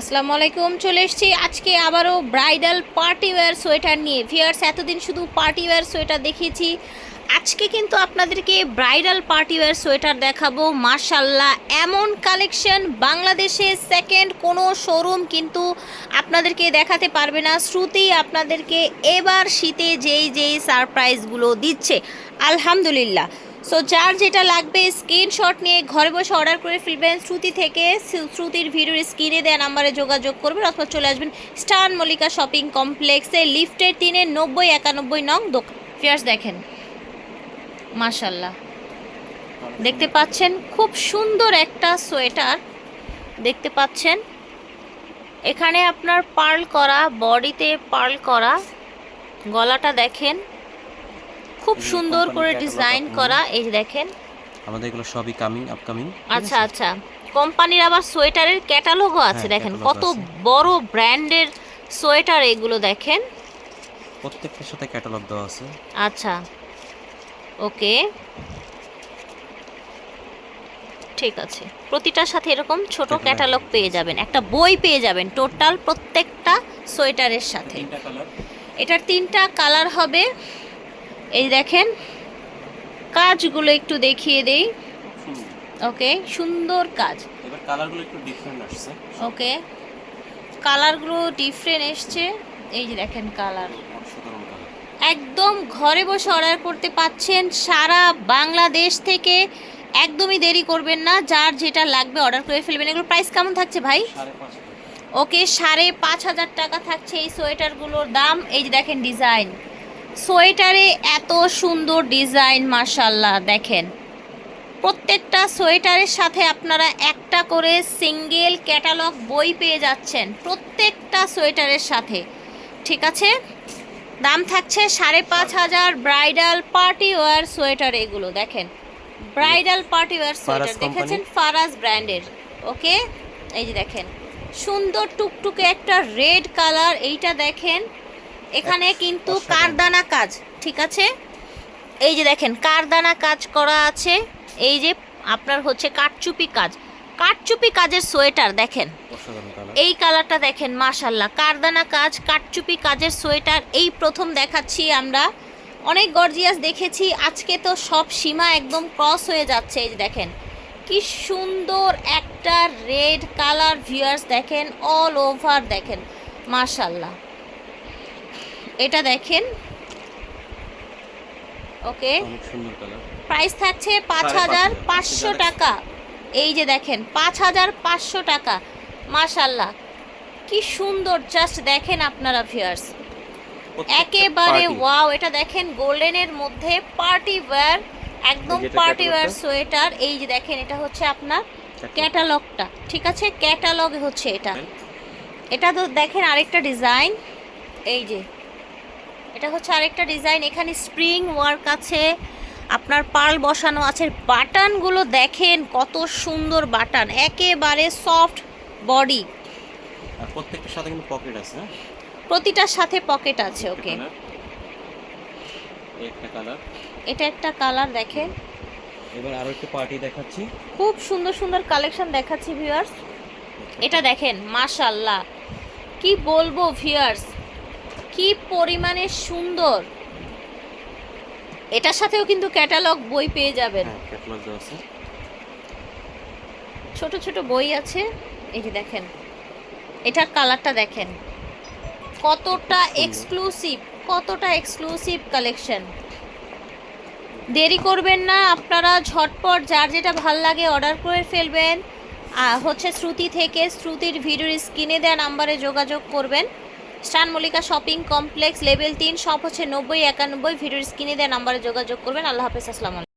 আসসালামু আলাইকুম, চলে এসেছি আজকে আবারও ব্রাইডাল পার্টি ওয়্যার সোয়েটার নিয়ে। ভিয়ার্স এতদিন শুধু পার্টি ওয়্যার সোয়েটার দেখিয়েছি। আজকে কিন্তু আপনাদেরকে ব্রাইডাল পার্টি ওয়্যার সোয়েটার দেখাবো। মার্শাল্লাহ এমন কালেকশন বাংলাদেশে সেকেন্ড কোনো শোরুম কিন্তু আপনাদেরকে দেখাতে পারবে না। শ্রুতি আপনাদেরকে এবার শীতে যেই যেই সারপ্রাইজগুলো দিচ্ছে। আলহামদুলিল্লাহ। সো যার যেটা লাগবে স্ক্রিনশট নিয়ে ঘরে বসে অর্ডার করে ফেলবেন। শ্রুতি থেকে শ্রুতির ভিডিওর স্ক্রিনে দেওয়া নাম্বারে যোগাযোগ করবেন অথবা চলে আসবেন স্টার মল্লিকা শপিং কমপ্লেক্সে লিফটের তিনে নব্বই একানব্বই নং দোকান। ফিয়ার্স দেখেন মাশাল্লাহ দেখতে পাচ্ছেন খুব সুন্দর একটা সোয়েটার। দেখতে পাচ্ছেন, এখানে আপনার পার্ল করা, বডিতে পার্ল করা, গলাটা দেখেন। খুব সুন্দর করে ডিজাইন করা এই যে দেখেন। আমাদের এগুলো সবই কামিং আপকামিং আচ্ছা আচ্ছা। কোম্পানির আবার সোয়েটারের ক্যাটালগও আছে হ্যাঁ, দেখেন। কত। বড় ব্র্যান্ডের সোয়েটার এগুলো দেখেন। প্রত্যেকটার সাথে ক্যাটালগ দেওয়া আছে। আচ্ছা। ওকে। ঠিক আছে। প্রতিটার সাথে এরকম ছোট ক্যাটালগ পেয়ে যাবেন। একটা বই পেয়ে যাবেন টোটাল প্রত্যেকটা সোয়েটারের সাথে। এটার তিনটা কালার হবে এই দেখেন কাজগুলো একটু দেখিয়ে দেই। ওকে সুন্দর কাজ। এবার কালারগুলো একটু ডিফারেন্ট আসছে। ওকে কালারগুলো ডিফারেন্ট এসছে। এই যে দেখেন কালার। একদম ঘরে বসে অর্ডার করতে পাচ্ছেন সারা বাংলাদেশ থেকে। একদমই দেরি করবেন না যার যেটা লাগবে অর্ডার করে ফেলবেন। এগুলো প্রাইস কেমন থাকছে ভাই। ওকে সাড়ে পাঁচ হাজার টাকা থাকছে এই সোয়েটারগুলোর দাম। এই যে দেখেন ডিজাইন সোয়েটারে এত সুন্দর ডিজাইন মার্শাল্লাহ দেখেন। প্রত্যেকটা সোয়েটারের সাথে আপনারা একটা করে সিঙ্গেল ক্যাটালগ বই পেয়ে যাচ্ছেন প্রত্যেকটা সোয়েটারের সাথে। ঠিক আছে? দাম থাকছে সাড়ে পাঁচ হাজার ব্রাইডাল পার্টি ওয়ার সোয়েটার এগুলো দেখেন। ব্রাইডাল পার্টি ওয়ার সোয়েটার দেখেছেন? ফারাজ ব্র্যান্ডের ওকে? এই যে দেখেন সুন্দর টুকটুকে একটা রেড কালার এইটা দেখেন। এখানে কিন্তু অসাধারণ। কারদানা কাজ ঠিক আছে? এই যে দেখেন কারদানা কাজ করা আছে। এই যে আপনার হচ্ছে কাঠচুপি কাজ। কাঠচুপি কাজের সোয়েটার দেখেন। এই কালারটা দেখেন মাশাল্লাহ কারদানা কাজ কাঠচুপি কাজের সোয়েটার এই প্রথম দেখাচ্ছি আমরা। অনেক গর্জিয়াস দেখেছি আজকে তো সব সীমা একদম ক্রস হয়ে যাচ্ছে। এই যে দেখেন কি সুন্দর একটা রেড কালার ভিউয়ার্স দেখেন অল ওভার দেখেন মাশাল্লাহ এটা দেখেন ওকে। প্রাইস থাকছে পাঁচ হাজার। পাঁচশো টাকা। এই যে দেখেন পাঁচ হাজার পাঁচশো টাকা। মাশাল্লাহ কি সুন্দর জাস্ট দেখেন আপনারা ভিউয়ার্স একেবারে ওয়াও এটা দেখেন গোল্ডেনের মধ্যে পার্টি ওয়্যার একদম পার্টি ওয়্যার সোয়েটার। এই যে দেখেন এটা হচ্ছে আপনার ক্যাটালগটা ঠিক আছে? ক্যাটালগ হচ্ছে এটা। এটা তো দেখেন আরেকটা ডিজাইন এই যে এটা হচ্ছে আরেকটা ডিজাইন। এখানে স্প্রিং ওয়ার্ক আছে আপনার পার্ল বসানো আছে। বাটানগুলো দেখেন কত সুন্দর বাটান একেবারে সফট বডি। প্রত্যেকটার সাথে কিন্তু পকেট আছে হ্যাঁ? প্রতিটার সাথে পকেট আছে ওকে। একটা কালার এটা একটা কালার দেখেন। এবার আরও একটু পার্টি দেখাচ্ছি। খুব সুন্দর সুন্দর কালেকশন দেখাচ্ছি ভিউয়ার্স এটা দেখেন মাশাল্লাহ কি বলব ভিউয়ার্স কি পরিমাণে সুন্দর। এটার সাথেও কিন্তু ক্যাটালগ বই পেয়ে যাবেন। হ্যাঁ ক্যাটালগ দেওয়া আছে। ছোট ছোট বই আছে। এই যে দেখেন এটার কালারটা দেখেন। কতটা এক্সক্লুসিভ কতটা এক্সক্লুসিভ কালেকশন দেরি করবেন না আপনারা ঝটপট যার যেটা ভালো লাগে অর্ডার করে ফেলবেন। হচ্ছে শ্রুতি থেকে শ্রুতির ভিডিওর স্ক্রিনে দেওয়া নাম্বারে যোগাযোগ করবেন। স্টান মল্লিকা শপিং কমপ্লেক্স লেভেল তিন সব হচ্ছে নব্বই একানব্বই, ভিডিওর স্ক্রিনে দেওয়া নাম্বারে যোগাযোগ করবেন। আল্লাহ হাফেজ, আসসালামু